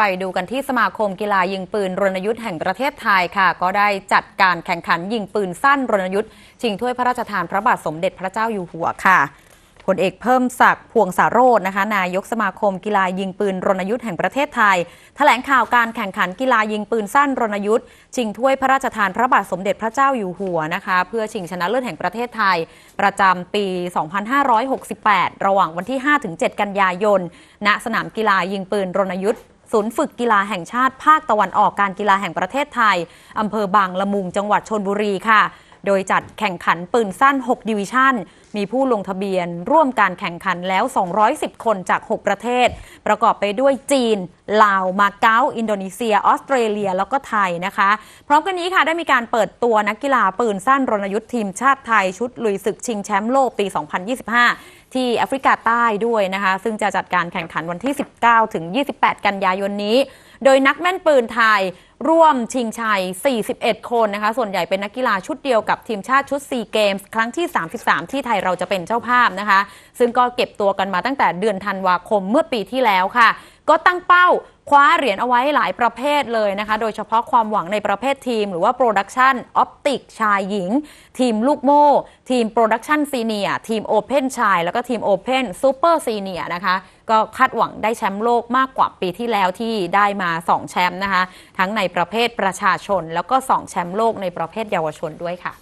ไปดูกันที่สมาคมกีฬายิงปืนรณยุทธ์แห่งประเทศไทยค่ะ ก็ได้จัดการแข่งขันยิงปืนสั้นรณยุทธ์ชิงถ้วยพระราชทานพระบาทสมเด็จพระเจ้าอยู่หัวค่ะพลเอกเพิ่มศักดิ์พวงสาโรจนะคะ นายกสมาคมกีฬายิงปืนรณยุทธ์แห่งประเทศไทยแถลงข่าวการแข่งขันกีฬายิงปืนสั้นรณยุทธ์ชิงถ้วยพระราชทานพระบาทสมเด็จพระเจ้าอยู่หัวนะคะ เพื่อชิงชนะเลิศแห่งประเทศไทย ประจำปี 2568 ระหว่างวันที่ 5-7 กันยายน ณ สนามกีฬายิงปืนรณยุทธ์ ศูนย์ฝึกกีฬาแห่งชาติภาคตะวันออกการกีฬาแห่งประเทศไทยอำเภอบางละมุงจังหวัดชนบุรีค่ะ โดยจัดแข่งขันปืนสั้น 6 ดิวิชั่น มีผู้ลงทะเบียนร่วมการแข่งขันแล้ว 210 คนจาก 6 ประเทศ ประกอบไปด้วยจีน ลาว มาเก๊า อินโดนีเซีย ออสเตรเลีย แล้วก็ไทยนะคะ พร้อมกันนี้ค่ะได้มีการเปิดตัวนักกีฬาปืนสั้นรณยุทธ์ทีมชาติไทยชุดลุยศึกชิงแชมป์โลกปี 2025ที่แอฟริกาใต้ด้วยนะคะ ซึ่งจะจัดการแข่งขันวันที่ 19 ถึง 28 กันยายนนี้ โดยนักแม่นปืนไทยร่วมชิงชัย 41 คนนะคะ ส่วนใหญ่เป็นนักกีฬาชุดเดียวกับทีมชาติชุด 4 เกมส์ ครั้งที่ 33 ที่ไทยเราจะเป็นเจ้าภาพนะคะ ซึ่งก็เก็บตัวกันมาตั้งแต่เดือนธันวาคมเมื่อปีที่แล้วค่ะ ก็ตั้งเป้าคว้าเหรียญเอาไว้หลายประเภทเลยนะคะ โดยเฉพาะความหวังในประเภททีม หรือว่าโปรดักชันออปติกชายหญิง ทีมลูกโม่ ทีมโปรดักชันซีเนียทีมโอเพนชาย แล้วก็ทีมโอเพนซูเปอร์ซีเนียนะคะ ก็คาดหวังได้แชมป์โลกมากกว่าปีที่แล้วที่ได้มา 2 แชมป์นะคะ ทั้งในประเภทประชาชน แล้วก็ 2 แชมป์โลกในประเภทเยาวชนด้วยค่ะ